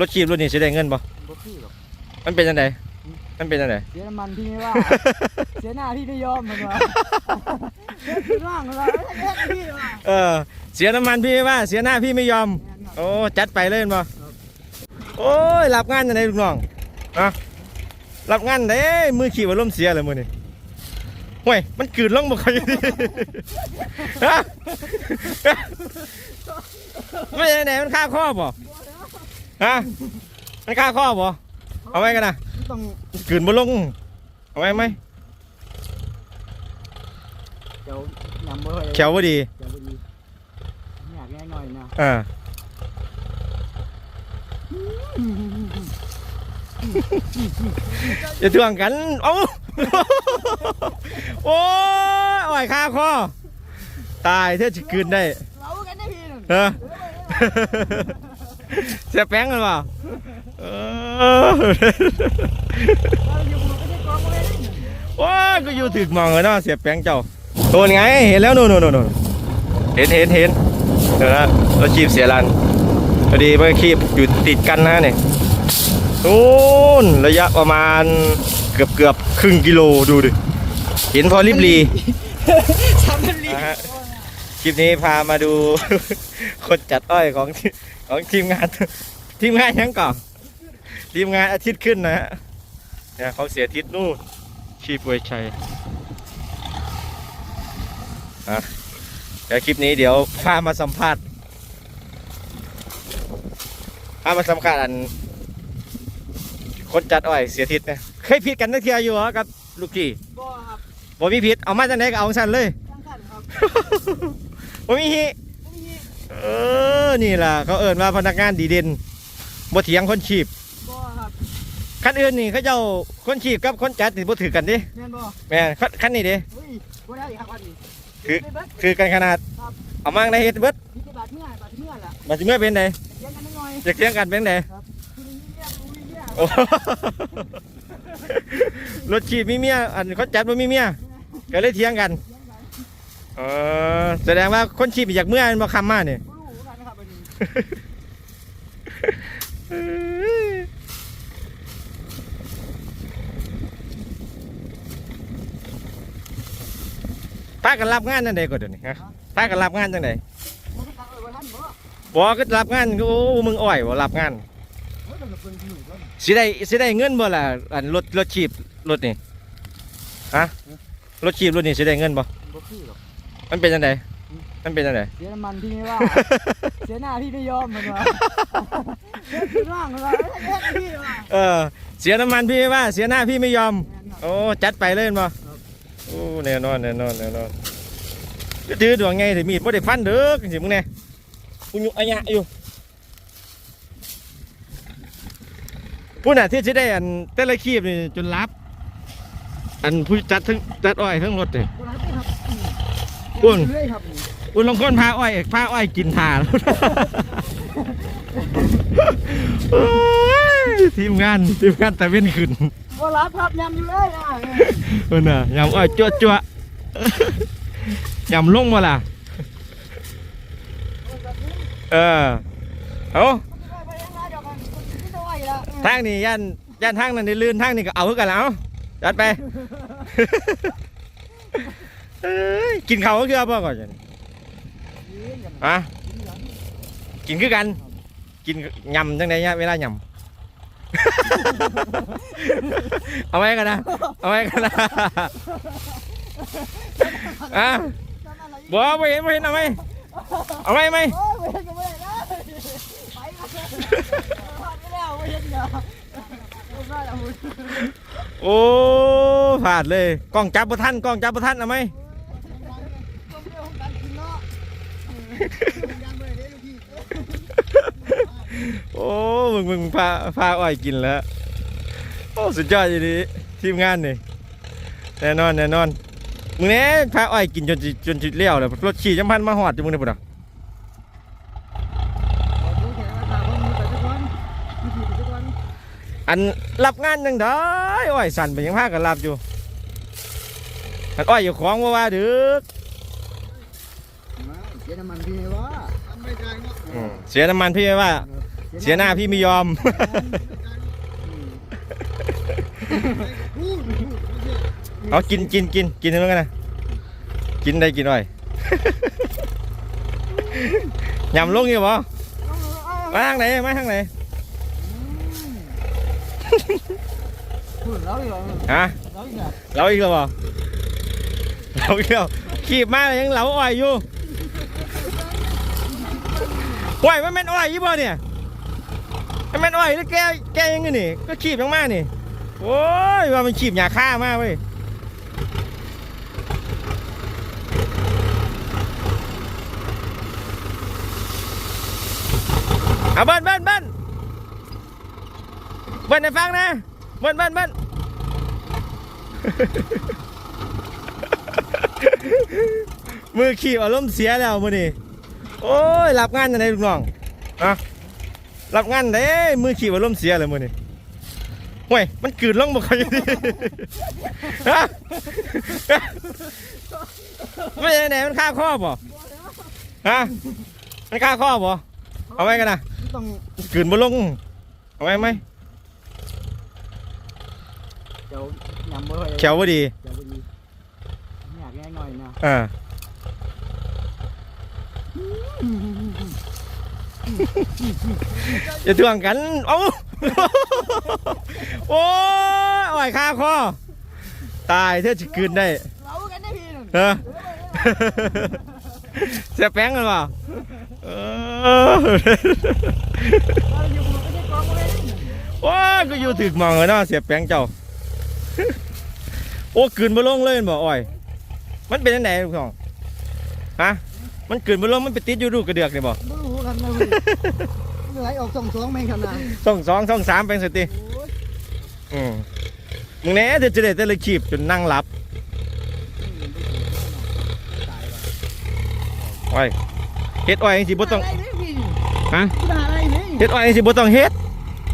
รถขีบรุ่นนี้สิได้เงินบ่บ่คือหรอกมันเป็นจังไดมันเป็นจังได เสียน้ำมันพี่ไม่ว่า เสียหน้าพี่ไม่ยอมมันว่าเสียคือร่างมันว่าเสียพี่ว่าเออ เสียน้ำมันพี่ไม่ว่า เสียหน้าพี่ไม่ยอมโอ้จัดไปเลยเห็นบ่โอ้ยรับงานจังไดลูกน้องอะรับงานเด้มือขี่ว่าล่มณ์เสียเลยมือนี่ห่วยมันกืดลงบ่ค่อยดีฮะไม่ใช่ไหนมันค่าข้อบ่ ฮะมันค่าข้อบ่เอาไว้กันนะต้องกืนบ่ลง เอาไว้ไหมเดี๋ยวยำเบอร์แขวบ่ดีเดี๋ยวพอดีอยากแง่หน่อยนะอ่าอย่าทวงกันเอ้าโอ้ยอ่อยคาคอตายเท่าจะคืนได้ เรากันได้พี่หนึ่ง เออ เสียแป้งกันเปล่าเออเราอยู่กับมันก็ได้กองเลยโอ้ยก็อยู่ถึกมองเลยเนาะเสียแป้งเจ้าโดนไงเห็นแล้วนู่นนู่นนู่นเห็นเห็นเห็นเดี๋ยวนะเราชีพเสียรันพอดีเมื่อคีบอยู่ติดกันนะเนี่ยนู่นระยะประมาณเกือบเกือบครึ่งกิโลดูดิเห็นพอริบลีทำเป็นลีนะฮะคลิปนี้พามาดูคนจัดอ้อยของที ของทีมงาน ทีมงานยังก่อนทีมงานอาทิตย์ขึ้นนะฮะเนี่ยเขาเสียอาทิตย์นู่นชีพวยชัยอะเดี๋ยวคลิปนี้เดี๋ยวพามาสัมภาษณ์พามาสัมภาษณ์อัน คนจัดอ้อยเสียอาทิตย์นะเคยผิดกันนักเทียอยู่เหรอกับลูกพี่บ่ครับบ่มีผิดเอามาจากไหนก็เอาของฉันเลยจังสันครับบ่มีฮิพรุ่งนี้ เออ นี่ล่ะ เขาเอิ้นว่าพนักงานดีเด่นบ่เถียงคนชีพบ่ครับคันอื่นนี่เขาเจ้าคนชีพกับคนจัดนี่บ่ถือกันดิแม่นบ่แม่นคันคันนี้เด้เฮ้ยบ่ได้อีกครับวันนี้คือไปเบิดถือกันขนาดเอามาในเฮ็ดเบิดมีแต่บาดเมื่อยบาดเมื่อยล่ะบัดสิเมื่อเป็นไดเลี้ยงกันหน่อยอยากเถียงกันเป็นไดคือมีเลี้ยงรู้มีเลี้ยงโอ้รถชีพมีเมียอันคนจัดบ่มีเมียก็เลยเถียงกันเออแสดงว่าคนชีพอยากเมื่อมันบ่คำมานี่บ่ พากันรับงานจังไดก็เดี๋ยวนี้ฮะพากันรับงานจังไดบอกก็รับงานโอ้มึงอ่อยบ่รับงานสิได้สิได้เงินบ่ล่ะอันรถรถชีพรถนี่ฮะรถชีพรถนี่สิได้เงินบ่มันเป็นจังได มันเป็นจังไดเสียน้ำมันพี่ไม่ว่า เสียหน้าพี่ไม่ยอมมันว่าเสียคือร่างมันว่าเสียพี่ว่าเออ เสียน้ำมันพี่ไม่ว่า เสียหน้าพี่ไม่ยอมแม่นครับโอ้ จัดไปเลยเห็นบ่โอ้แน่นอนแน่นอนแน่นอนดื้อดวงไงถือมีดบ่ได้ฟันเด้อจังซี่มึงแน่กูอยู่อายะอยู่ผู้น่ะที่สิได้อันแต่ละคีบนี่จนรับ อันผู้จัดทั้งจัดอ้อยทั้งรถนี่ตัวนั้นเป็นครับ อุ่นเรื่อยครับนี่อุ่นลงก้นพาอ้อยพาอ้อยกินทาแล้วโอ้ยทีมงานทีมงานแต่เว้นขึ้นบ่รับครับยำอยู่เลยนะเออน่ะยำอ้อยจั่วจั่วยำลงมาล่ะเออเอาทางนี้ย่านย่านทางนั้นได้ลื่นทางนี้ก็เอาคือกันแล้วจัดไปเอ้ยกินข้าวก็คือเอาบ่ก่อนจ้ะนี่ ฮะกินคือกัน กินยำจังไดเนี่ยเวลายำ เอาไว้กันนะ เอาไว้กันนะอะบ่ไม่เห็นไม่เห็นเอาไหมเอาไหมไหมโอ้ยเห็นกันไม่ได้นะไปกันผ่านไปแล้วไม่เห็นเหรอไม่ได้ล้วคุณโอ้ผาดเลยกล้องจับบ่ทันกล้องจับบ่ทันเอาไหม โอ้มึงมึงพาพาอ้อยกินแล้ว โอ้สุดยอดอย่างนี้ทีมงานนี่แน่นอนแน่นอนมึงเนี้ยพาอ้อยกินจนจิจนจิเลี้ยวเลยรถขี่จังพันมาหอดอยู่มึงเนี่ยปุ่นอะขอดูแขนมาถามว่ามีแต่ทุกคนมีผีแต่ทุกคนอันรับงานยังได้อ้อยสั่นไปยังพากันรับอยู่อันอ้อยอยู่ของว่าว่าดึก ยน้ำมันพี่ว่าไม่ใช่เนาะอืมเสียน้ำมันพี่ว่าเเสียหน้าพี่ไม่ยอมเอากินกินกินกินแล้วกันนะกินได้กินหน่อย ยำลงอยู่บ่มาทางไหนมาทางไหนพูดแล้วอีกเหรอฮะแล้วอีกเหรอเราอีกแล้วบ่เราอีกแล้วขีบมาแล้วยังเหลาอ้อยอยู่ อ้อยมันแม่นอ้อยยี่บ่เนี่ยมันแม่นอ้อยแล้วแกแกยังไงนี่ ก็ขีบยังมากนี่ โอ้ยว่ามันขีบหยาฆ่ามากเว้ยเอาเบิ้ลเบิ้ลเบิ้ลเบิ้ลให้ฟังนะ เบิ้ลเบิ้ลเบิ้ลมือขีบอารมณ์เสียแล้วมือนี่ โอ้ยรับงานยังไงลูกน้องอะรับงานได้มือขีบอารมณ์เสียเลยมือนี่ห่วยมันกืนลงบ่ค่อยดีฮะไม่ใช่ไหนมันค่าข้อบ่ฮะมันค่าข้อบ่เอาไว้กันนะต้องกืนบ่ลงเอาไว้ไหมเดี๋ยวยำบ่อยแขวบ่ดีเดี๋ยวพอดีอยากแง่หน่อยนะอ่า อย่าทวงกันเอ้าโอ้ยอ่อยคาคอตายเธอจะคืนได้เรากันได้พี่หนึ่งเออเสียแป้งกันเปล่าเออเราอยู่มันก็ได้กองเลยว้าก็อยู่ถึกหมองเลยเนาะเสียแป้งเจ้า โอ้คืนบ่ลงเลยบ่อ่อย มันเป็นอันไหนลูกน้องฮะ มันคืนบ่ลงมันไปติดอยู่ดูกระเดือกนี่บ่ไม่รู้กันนะพี่ไหลออกสองสองแม่งขนาดช่องสองช่องสามเป็นสติโอ้ยอืมมึงแน่จะจะได้แต่ละขีบจนนั่งหลับอ้อยเฮ็ดอ้อยจังสิบ่ต้องอะไรเนี่ยพี่ฮะคุณหาอะไรเนี่ยเฮ็ดอ้อยจังสิบ่ต้องเฮ็ด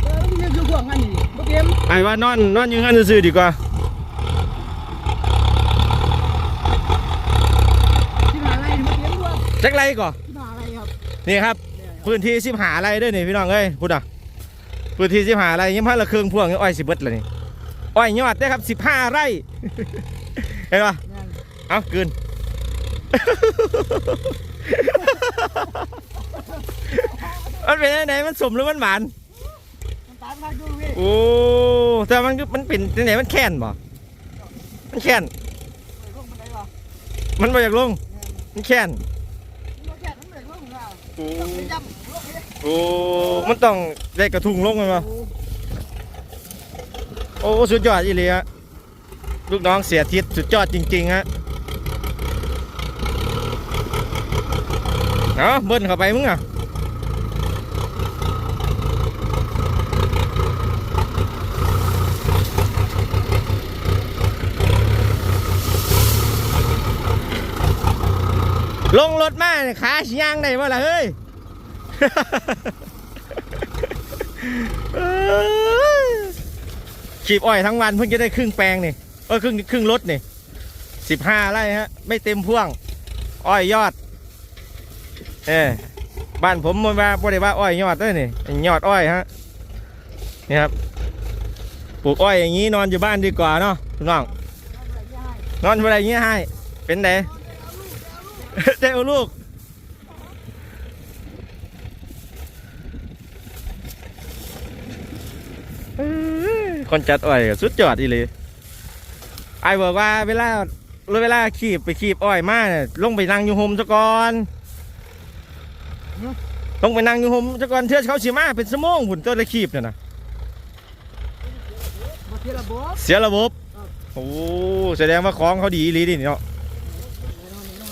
เออพี่เนี่ยคือพวกอันนี้บ่เกมไอ้ว่านอนนอนอยู่งั้นซื่อๆดีกว่า ที่หาอะไรเนี่ยบ่เกมด้วย จักไรก่อที่หาอะไรครับนี่ครับ พื้นที่สิบหาไรเด้วยนี่พี่น้องเอ้ยพูดอะพื้นที่สิบหาไรยังพันละเครื่องพวงนี่อ้อยสิเบิดเลยนี่อ้อยยอดได้ครับสิบห้าไร่เห็นปะแม่งเอากืนมันเป็นยังไงมันสมหรือมันหวานมันตามมาดูพี่โอ้แต่มันก็มันเป็นยังไงมันแค้นบ่มันแค้นไปลงบันไดวะมันมาจากลงมันแค้นมัน โอ้มันต้องได้กระทุงลงมันบ่โอ้สุดยอดอีเลยฮะลูกน้องเสียทิศสุดยอดจริงๆฮะเนาะเบิ้ลเข้าไปมึงอะ ลงรถมาเนี่ยขาชิยางได้บ่ล่ะเฮ้ยขีบอ้อยทั้งวันเพิ่งจะได้ครึ่งแปลงนี่เออครึ่งครึ่งรถนี่สิบห้าไร่ฮะ ไม่เต็มพ่วง อ้อยยอด เออบ้านผมมันว่าบ่ได้ว่าอ้อยยอดด้วยนี่ยอดอ้อยฮะนี่ครับปลูกอ้อยอย่างนี้นอนอยู่บ้านดีกว่าเนาะน้องนอนอะไรอย่างเงี้ยให้เป็นไงได้ เอาลูกเอ้ยคนจัดอ้อยก็สุดยอดอีเลยไอ้บอกว่าเวลาเวลาขีบไปขีบอ้อยมาเนี่ยลงไปนั่งอยู่โฮมซะก่อนลงไปนั่งอยู่โฮมซะก่อนเทื่อเขาสีมาเป็นสมองหุ่นตัวละขีบเนี่ยนะมาเทียระบบเสียระบบโอ้แสดงว่าของเขาดีอีหลีดิเนาะ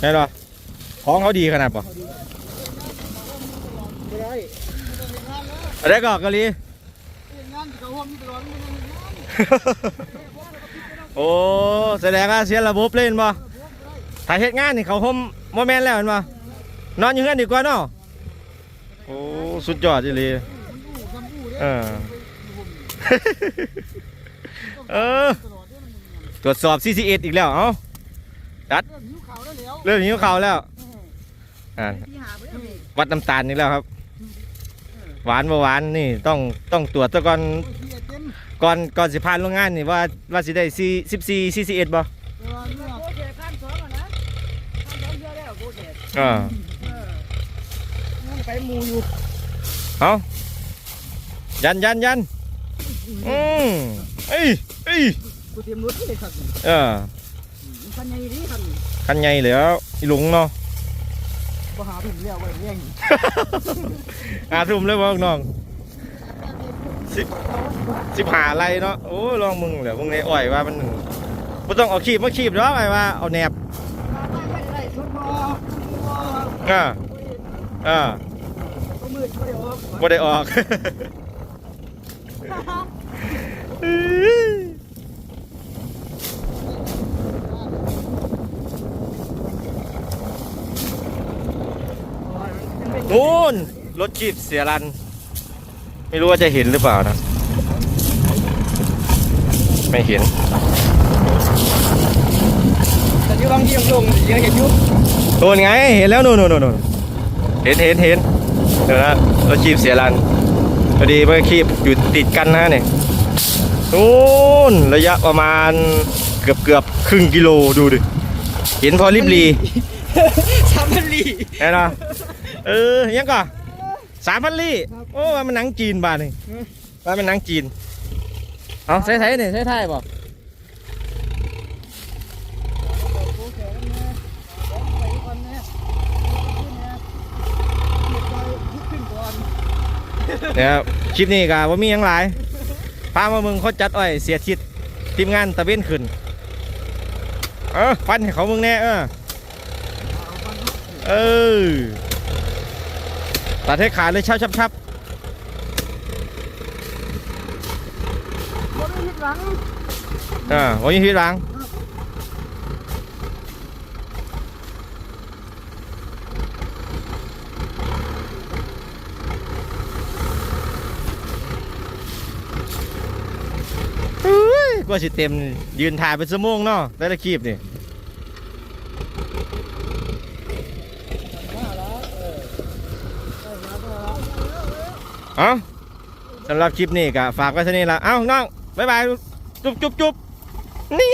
ใช่หรอ ของเขาดีขนาดปะไม่ได้อะไรก็กะลีงานที่เขาห่วงตลอดไม่ได้งานโอ้แสดงว่าเสียระบบเล่นบ่ถ้าเฮ็ดงานนี่เขาห่มโมแมนแล้วเห็นบ่นอนอยู่เฮือนดีกว่าเนาะโอ้สุดยอดอีหลีอู้คำอู้เอเด้อเออตลอดเด้อมันตรวจสอบ CCS อีกแล้วเอ้าเรื่องหิวข่าวได้แล้วเริ่มหิวข่าวแล้ว อ่าที่หาไปแล้วนี่วัดน้ำตาลอีกแล้วครับ หวานบ่หวานนี่ต้องต้องตรวจซะก่อนโอ้ยเหี้ยเต็มก่อนก่อนสิผ่านโรงงานนี่ว่าว่าสิได้4 14 41บ่เวลาเนี่ยโอเคพันสองอะนะพันสองเยอะแล้วโอเคอ่าเออนั่นไปหมูอยู่เอายันยันยันอืมเอ้ยเอ้ยกูเตรียมรถเลยครับเออมันคันใหญ่ดีครับคันใหญ่แล้วอีหลุงเนาะ บ่หาถุงเลี้ยวไว้เลี้ยงอาทุ่มเลยบ่น้องสิบสิบหาอะไรเนาะโอ้ยลองมึงเดี๋ยวมึงในอ้อยว่ามันบ่ต้องเอาขีบมาขีบเนาะไอ้ว่าเอาแหนบไม่ได้ชุดบ่บ่อ่าอ่าก็มืดก็เดี๋ยวบ่ได้ออก นู่นรถจีบเสียรัน ไม่รู้ว่าจะเห็นหรือเปล่านะ ไม่เห็นแต่อยู่บางที่ยังลงยังเห็นอยู่โดนไง เห็นแล้วนู่นนู่นนู่นเห็นเห็นเห็นเดี๋ยวนะรถจีบเสียรันพอดีเมื่อคีบอยู่ติดกันนะเนี่ยนู่นระยะประมาณเกือบเกือบครึ่งกิโลดูดิ เห็นพอริบลีสามพันลีแน่นอน เออยังก่อนสามพันลี่โอ้ว่ามันหนังจีนบ้านนี่ว่ามันหนังจีนเอาใช้ไทยนี่ใช้ไทยบอกโอเคแล้วนะไปก่อนนะขึ้นนะเก็บไปขึ้นก่อนเนี่ยครับคลิปนี้ก็ว่ามีหยังหลายพามาเมืองเขาจัดอ้อยเสียทิศทีมงานตะเวนขึ้น เออฟันให้เขาเมืองแน่เออเออ ตัดให้ขาดเลยชับชับชับบ่ได้ผิดหวังอ่าวันนี้พี่รังเฮ้ยกว่าสิเต็มยืนถ่ายเป็นชั่วโมงเนาะได้ละคลิปนี่ มาแล้วเออได้มาก็แล้ว เอ้าสำหรับคลิปนี้ก็ฝากไว้เท่านี้ละเอ้าน้องบ๊ายบายจุ๊บจุ๊บจุ๊บนี่